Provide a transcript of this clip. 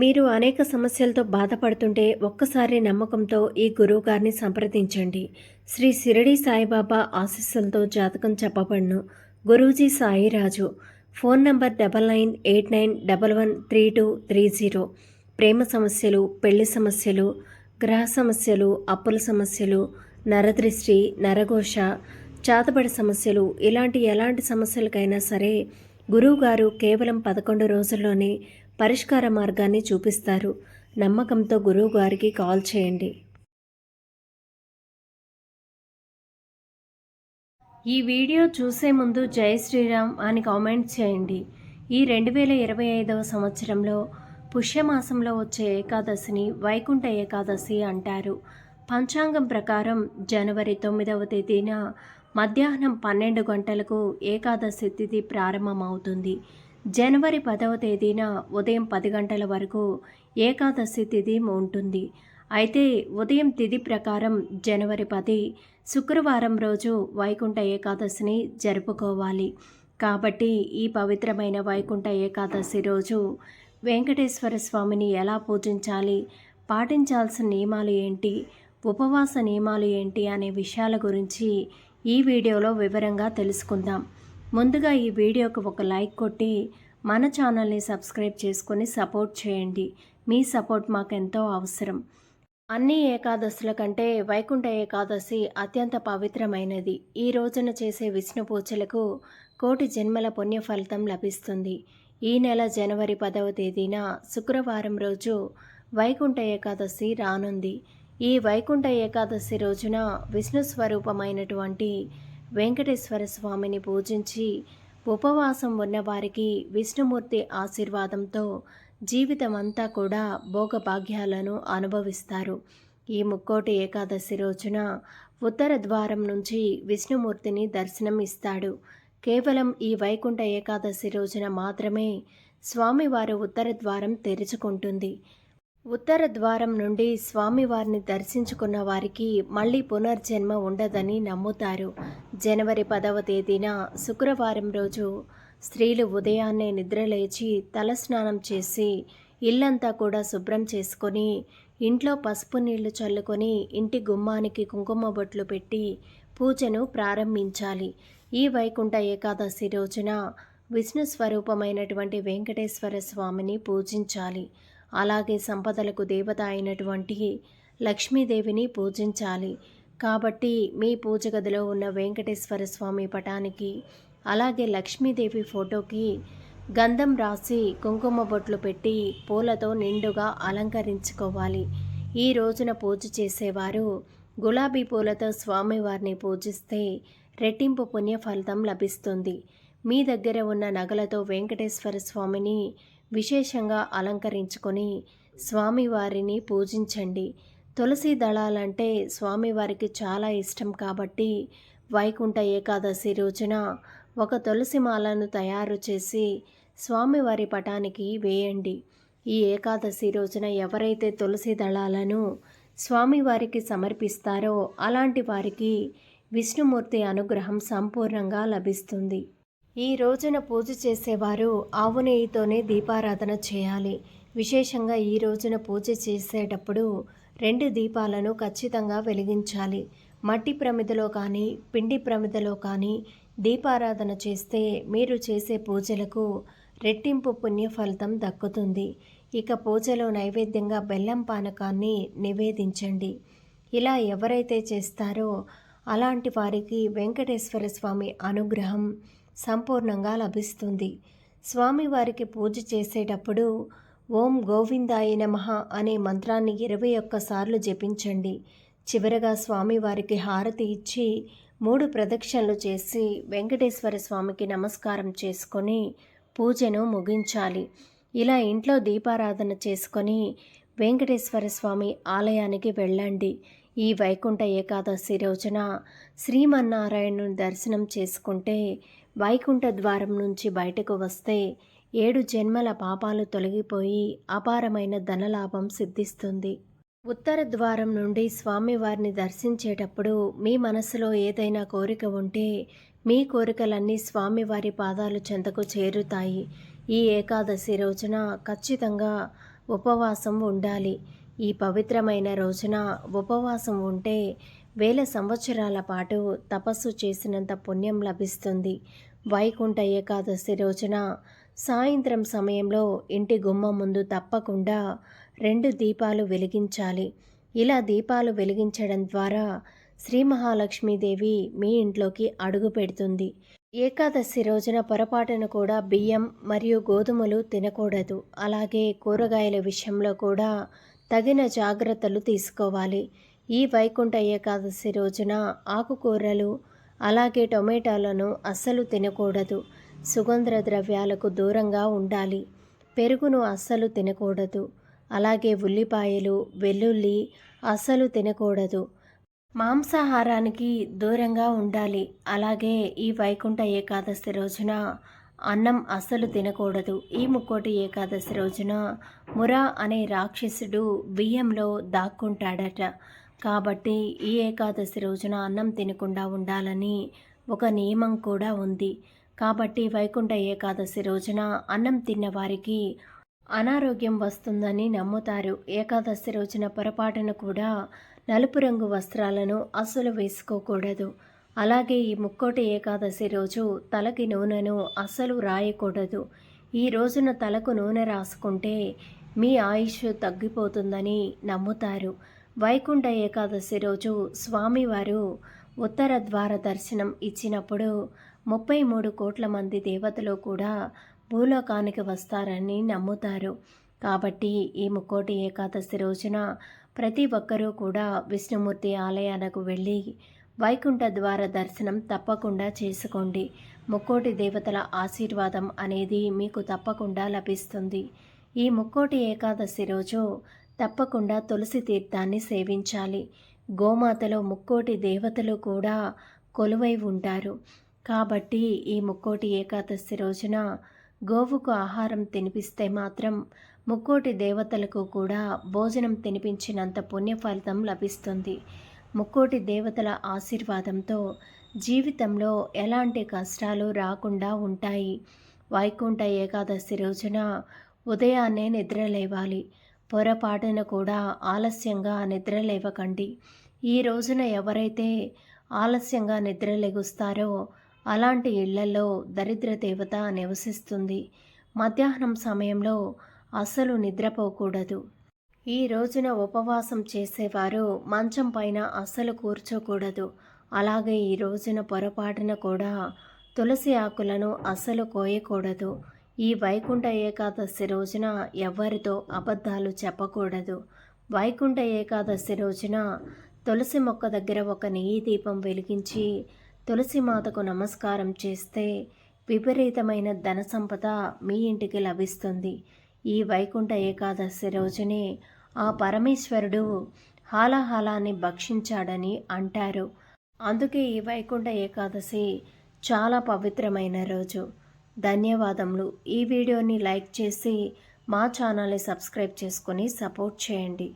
మీరు అనేక సమస్యలతో బాధపడుతుంటే ఒక్కసారి నమ్మకంతో ఈ గురువు గారిని సంప్రదించండి. శ్రీ సిరడి సాయిబాబా ఆశీస్సులతో జాతకం చెప్పబడును. Guruji Sairaju phone number double nine eight nine double one three two three zero. ప్రేమ సమస్యలు పెళ్ళి సమస్యలు గ్రహ సమస్యలు అప్పుల సమస్యలు నరదృష్టి నరఘోష చాతబడి సమస్యలు ఇలాంటి ఎలాంటి సమస్యలకైనా సరే గురువుగారు కేవలం పదకొండు రోజుల్లోనే పరిష్కార మార్గాన్ని చూపిస్తారు. నమ్మకంతో గురువు గారికి కాల్ చేయండి. ఈ వీడియో చూసే ముందు జై శ్రీరామ్ అని కామెంట్ చేయండి. ఈ రెండు వేల ఇరవై ఐదవ సంవత్సరంలో పుష్యమాసంలో వచ్చే ఏకాదశిని వైకుంఠ ఏకాదశి అంటారు. పంచాంగం ప్రకారం జనవరి తొమ్మిదవ తేదీన మధ్యాహ్నం పన్నెండు గంటలకు ఏకాదశి తిథి ప్రారంభమవుతుంది. జనవరి పదవ తేదీన ఉదయం పది గంటల వరకు ఏకాదశి తిథి ఉంటుంది. అయితే ఉదయం తిథి ప్రకారం జనవరి పది శుక్రవారం రోజు వైకుంఠ ఏకాదశిని జరుపుకోవాలి. కాబట్టి ఈ పవిత్రమైన వైకుంఠ ఏకాదశి రోజు వెంకటేశ్వర స్వామిని ఎలా పూజించాలి పాటించాల్సిన నియమాలు ఏంటి ఉపవాస నియమాలు ఏంటి అనే విషయాల గురించి ఈ వీడియోలో వివరంగా తెలుసుకుందాం. ముందుగా ఈ వీడియోకి ఒక లైక్ కొట్టి మన ఛానల్ని సబ్స్క్రైబ్ చేసుకొని సపోర్ట్ చేయండి. మీ సపోర్ట్ మాకెంతో అవసరం. అన్ని ఏకాదశుల కంటే వైకుంఠ ఏకాదశి అత్యంత పవిత్రమైనది. ఈ రోజున చేసే విష్ణు పూజలకు కోటి జన్మల పుణ్య ఫలితం లభిస్తుంది. ఈ నెల జనవరి పదవ తేదీన శుక్రవారం రోజు వైకుంఠ ఏకాదశి రానుంది. ఈ వైకుంఠ ఏకాదశి రోజున విష్ణు స్వరూపమైనటువంటి వెంకటేశ్వర స్వామిని పూజించి ఉపవాసం ఉన్నవారికి విష్ణుమూర్తి ఆశీర్వాదంతో జీవితం అంతా కూడా భోగభాగ్యాలను అనుభవిస్తారు. ఈ ముక్కోటి ఏకాదశి రోజున ఉత్తర ద్వారం నుంచి విష్ణుమూర్తిని దర్శనం ఇస్తాడు. కేవలం ఈ వైకుంఠ ఏకాదశి రోజున మాత్రమే స్వామివారు ఉత్తర ద్వారం తెరుచుకుంటుంది. ఉత్తర ద్వారం నుండి స్వామివారిని దర్శించుకున్న వారికి మళ్ళీ పునర్జన్మ ఉండదని నమ్ముతారు. జనవరి పదవ తేదీన శుక్రవారం రోజు స్త్రీలు ఉదయాన్నే నిద్రలేచి తలస్నానం చేసి ఇల్లంతా కూడా శుభ్రం చేసుకొని ఇంట్లో పసుపు నీళ్ళు చల్లుకొని ఇంటి గుమ్మానికి కుంకుమ బొట్లు పెట్టి పూజను ప్రారంభించాలి. ఈ వైకుంఠ ఏకాదశి రోజున విష్ణు స్వరూపమైనటువంటి వెంకటేశ్వర స్వామిని పూజించాలి. అలాగే సంపదలకు దేవత అయినటువంటి లక్ష్మీదేవిని పూజించాలి. కాబట్టి మీ పూజ గదిలో ఉన్న వెంకటేశ్వర స్వామి పటానికి అలాగే లక్ష్మీదేవి ఫోటోకి గంధం రాసి కుంకుమ బొట్లు పెట్టి పూలతో నిండుగా అలంకరించుకోవాలి. ఈ రోజున పూజ చేసేవారు గులాబీ పూలతో స్వామివారిని పూజిస్తే రెట్టింపు పుణ్య ఫలితం లభిస్తుంది. మీ దగ్గర ఉన్న నగలతో వెంకటేశ్వర స్వామిని విశేషంగా అలంకరించుకొని స్వామివారిని పూజించండి. తులసి దళాలంటే స్వామివారికి చాలా ఇష్టం కాబట్టి వైకుంఠ ఏకాదశి రోజున ఒక తులసి మాలను తయారు చేసి స్వామివారి పటానికి వేయండి. ఈ ఏకాదశి రోజున ఎవరైతే తులసి దళాలను స్వామివారికి సమర్పిస్తారో అలాంటి వారికి విష్ణుమూర్తి అనుగ్రహం సంపూర్ణంగా లభిస్తుంది. ఈ రోజున పూజ చేసేవారు ఆవు నెయ్యితోనే దీపారాధన చేయాలి. విశేషంగా ఈ రోజున పూజ చేసేటప్పుడు రెండు దీపాలను ఖచ్చితంగా వెలిగించాలి. మట్టి ప్రమిదలో కానీ పిండి ప్రమిదలో కానీ దీపారాధన చేస్తే మీరు చేసే పూజలకు రెట్టింపు పుణ్య ఫలితం దక్కుతుంది. ఇక పూజలో నైవేద్యంగా బెల్లం పానకాన్ని నివేదించండి. ఇలా ఎవరైతే చేస్తారో అలాంటి వారికి వెంకటేశ్వర స్వామి అనుగ్రహం సంపూర్ణంగా లభిస్తుంది. స్వామివారికి పూజ చేసేటప్పుడు ఓం గోవిందాయ నమ అనే మంత్రాన్ని ఇరవై ఒక్కసార్లు జపించండి. చివరగా స్వామివారికి హారతి ఇచ్చి మూడు ప్రదక్షిణలు చేసి వెంకటేశ్వర స్వామికి నమస్కారం చేసుకొని పూజను ముగించాలి. ఇలా ఇంట్లో దీపారాధన చేసుకొని వెంకటేశ్వర స్వామి ఆలయానికి వెళ్ళండి. ఈ వైకుంఠ ఏకాదశి రోజున శ్రీమన్నారాయణుని దర్శనం చేసుకుంటే వైకుంఠ ద్వారం నుంచి బయటకు వస్తే ఏడు జన్మల పాపాలు తొలగిపోయి అపారమైన ధనలాభం సిద్ధిస్తుంది. ఉత్తర ద్వారం నుండి స్వామివారిని దర్శించేటప్పుడు మీ మనసులో ఏదైనా కోరిక ఉంటే మీ కోరికలన్నీ స్వామివారి పాదాలు చెంతకు చేరుతాయి. ఈ ఏకాదశి రోజున ఖచ్చితంగా ఉపవాసం ఉండాలి. ఈ పవిత్రమైన రోజున ఉపవాసం ఉంటే వేల సంవత్సరాల పాటు తపస్సు చేసినంత పుణ్యం లభిస్తుంది. వైకుంఠ ఏకాదశి రోజున సాయంత్రం సమయంలో ఇంటి గుమ్మ ముందు తప్పకుండా రెండు దీపాలు వెలిగించాలి. ఇలా దీపాలు వెలిగించడం ద్వారా శ్రీ మహాలక్ష్మీదేవి మీ ఇంట్లోకి అడుగు పెడుతుంది. ఏకాదశి రోజున పొరపాటున కూడా బియ్యం మరియు గోధుమలు తినకూడదు. అలాగే కూరగాయల విషయంలో కూడా తగిన జాగ్రత్తలు తీసుకోవాలి. ఈ వైకుంఠ ఏకాదశి రోజున ఆకుకూరలు అలాగే టొమాటోలను అస్సలు తినకూడదు. సుగంధ ద్రవ్యాలకు దూరంగా ఉండాలి. పెరుగును అస్సలు తినకూడదు. అలాగే ఉల్లిపాయలు వెల్లుల్లి అస్సలు తినకూడదు. మాంసాహారానికి దూరంగా ఉండాలి. అలాగే ఈ వైకుంఠ ఏకాదశి రోజున అన్నం అస్సలు తినకూడదు. ఈ ముక్కోటి ఏకాదశి రోజున మురా అనే రాక్షసుడు బియ్యంలో దాక్కుంటాడట. కాబట్టి ఈ ఏకాదశి రోజున అన్నం తినకుండా ఉండాలని ఒక నియమం కూడా ఉంది. కాబట్టి వైకుంఠ ఏకాదశి రోజున అన్నం తిన్న వారికి అనారోగ్యం వస్తుందని నమ్ముతారు. ఏకాదశి రోజున పొరపాటున కూడా నలుపు రంగు వస్త్రాలను అస్సలు వేసుకోకూడదు. అలాగే ఈ ముక్కోటి ఏకాదశి రోజు తలకి నూనెను అస్సలు రాయకూడదు. ఈ రోజున తలకు నూనె రాసుకుంటే మీ ఆయుష్ తగ్గిపోతుందని నమ్ముతారు. వైకుంఠ ఏకాదశి రోజు స్వామివారు ఉత్తర ద్వార దర్శనం ఇచ్చినప్పుడు ముప్పై మూడు కోట్ల మంది దేవతలు కూడా భూలోకానికి వస్తారని నమ్ముతారు. కాబట్టి ఈ ముక్కోటి ఏకాదశి రోజున ప్రతి ఒక్కరూ కూడా విష్ణుమూర్తి ఆలయాలకు వెళ్ళి వైకుంఠ ద్వార దర్శనం తప్పకుండా చేసుకోండి. ముక్కోటి దేవతల ఆశీర్వాదం అనేది మీకు తప్పకుండా లభిస్తుంది. ఈ ముక్కోటి ఏకాదశి రోజు తప్పకుండా తులసి తీర్థాన్ని సేవించాలి. గోమాతలో ముక్కోటి దేవతలు కూడా కొలువై ఉంటారు. కాబట్టి ఈ ముక్కోటి ఏకాదశి రోజున గోవుకు ఆహారం తినిపిస్తే మాత్రం ముక్కోటి దేవతలకు కూడా భోజనం తినిపించినంత పుణ్య ఫలితం లభిస్తుంది. ముక్కోటి దేవతల ఆశీర్వాదంతో జీవితంలో ఎలాంటి కష్టాలు రాకుండా ఉంటాయి. వైకుంఠ ఏకాదశి రోజున ఉదయాన్నే నిద్రలేవాలి పొరపాటున కూడా ఆలస్యంగా నిద్రలేవకండి ఈ రోజున ఎవరైతే ఆలస్యంగా నిద్రలేగుస్తారో అలాంటి ఇళ్ళలో దరిద్ర దేవత నివసిస్తుంది. మధ్యాహ్నం సమయంలో అసలు నిద్రపోకూడదు. ఈ రోజున ఉపవాసం చేసేవారు మంచం పైన అస్సలు కూర్చోకూడదు. అలాగే ఈ రోజున పొరపాటున కూడా తులసి ఆకులను అస్సలు కోయకూడదు. ఈ వైకుంఠ ఏకాదశి రోజున ఎవరితో అబద్ధాలు చెప్పకూడదు. వైకుంఠ ఏకాదశి రోజున తులసి మొక్క దగ్గర ఒక నెయ్యి దీపం వెలిగించి తులసి మాతకు నమస్కారం చేస్తే విపరీతమైన ధన సంపద మీ ఇంటికి లభిస్తుంది. ఈ వైకుంఠ ఏకాదశి రోజునే ఆ పరమేశ్వరుడు హాలాహాలాన్ని భక్షించాడని అంటారు. అందుకే ఈ వైకుంఠ ఏకాదశి చాలా పవిత్రమైన రోజు. ధన్యవాదములు. ఈ వీడియోని లైక్ చేసి మా ఛానల్ని సబ్స్క్రైబ్ చేసుకొని సపోర్ట్ చేయండి.